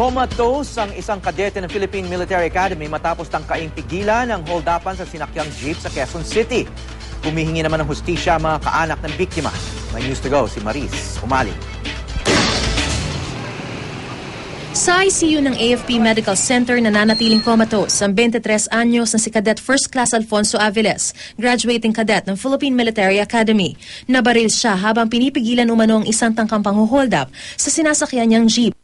Comatose ang isang kadete ng Philippine Military Academy matapos tangkaing pigilan ng holdapan sa sinakyang jeep sa Quezon City. Humihingi naman ng hustisya ang mga kaanak ng biktima. May news to go si Maris Umali. Sa ICU ng AFP Medical Center nananatiling comatose ang 23 anyos na si Cadet First Class Alfonso Aviles, graduating cadet ng Philippine Military Academy. Nabaril siya habang pinipigilan umano ang isang tangkang panghuhold up sa sinasakyan niyang jeep.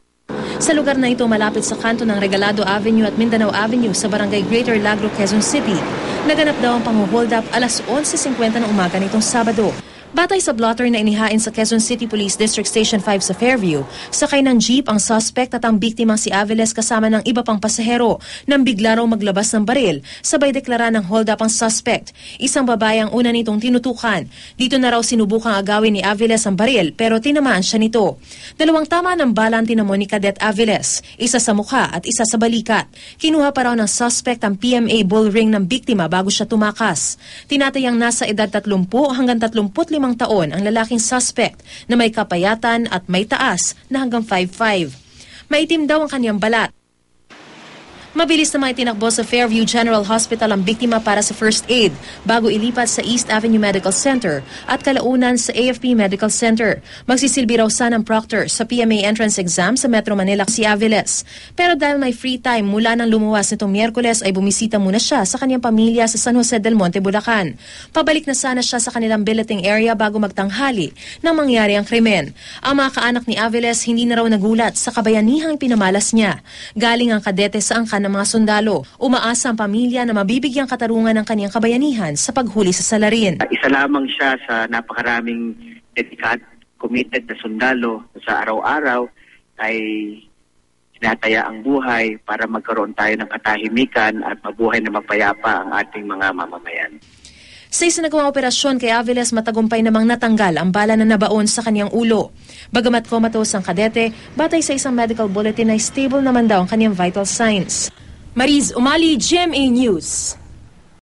Sa lugar na ito malapit sa kanto ng Regalado Avenue at Mindanao Avenue sa barangay Greater Lagro, Quezon City, naganap daw ang panghuhold up alas 11.50 ng umaga nitong Sabado. Batay sa blotter na inihain sa Quezon City Police District Station 5 sa Fairview, sakay ng jeep ang suspect at ang biktimang si Aviles kasama ng iba pang pasahero nang bigla raw maglabas ng baril, sabay deklara ng hold up ang suspect. Isang babae ang una nitong tinutukan. Dito na raw sinubukang agawin ni Aviles ang baril pero tinamaan siya nito. Dalawang tama ng bala ang tinamo ni Cadet Aviles, isa sa mukha at isa sa balikat. Kinuha pa raw ng suspect ang PMA bull ring ng biktima bago siya tumakas. Tinatayang nasa edad 30 hanggang 35 taon ang lalaking suspect na may kapayatan at may taas na hanggang 5'5". Maitim daw ang kanyang balat. Mabilis na itinakbo sa Fairview General Hospital ang biktima para sa first aid bago ilipat sa East Avenue Medical Center at kalaunan sa AFP Medical Center. Magsisilbi raw sana ang proctor sa PMA entrance exam sa Metro Manila si Aviles. Pero dahil may free time mula nang lumuwas nitong Miyerkules ay bumisita muna siya sa kanyang pamilya sa San Jose del Monte, Bulacan. Pabalik na sana siya sa kanilang billeting area bago magtanghali nang mangyari ang krimen. Ang mga kaanak ni Aviles hindi na raw nagulat sa kabayanihang pinamalas niya. Galing ang kadete sa angkan ng mga sundalo. Umaasa ang pamilya na mabibigyang katarungan ng kanyang kabayanihan sa paghuli sa salarin. Isa lamang siya sa napakaraming dedicated, committed na sundalo sa araw-araw ay tinataya ang buhay para magkaroon tayo ng katahimikan at mabuhay na mapayapa ang ating mga mamamayan. Sa isinagawang operasyon kay Aviles matagumpay namang natanggal ang bala na nabaon sa kanyang ulo. Bagamat comatose ang kadete, batay sa isang medical bulletin ay stable naman daw ang kanyang vital signs. Mariz Umali, GMA News.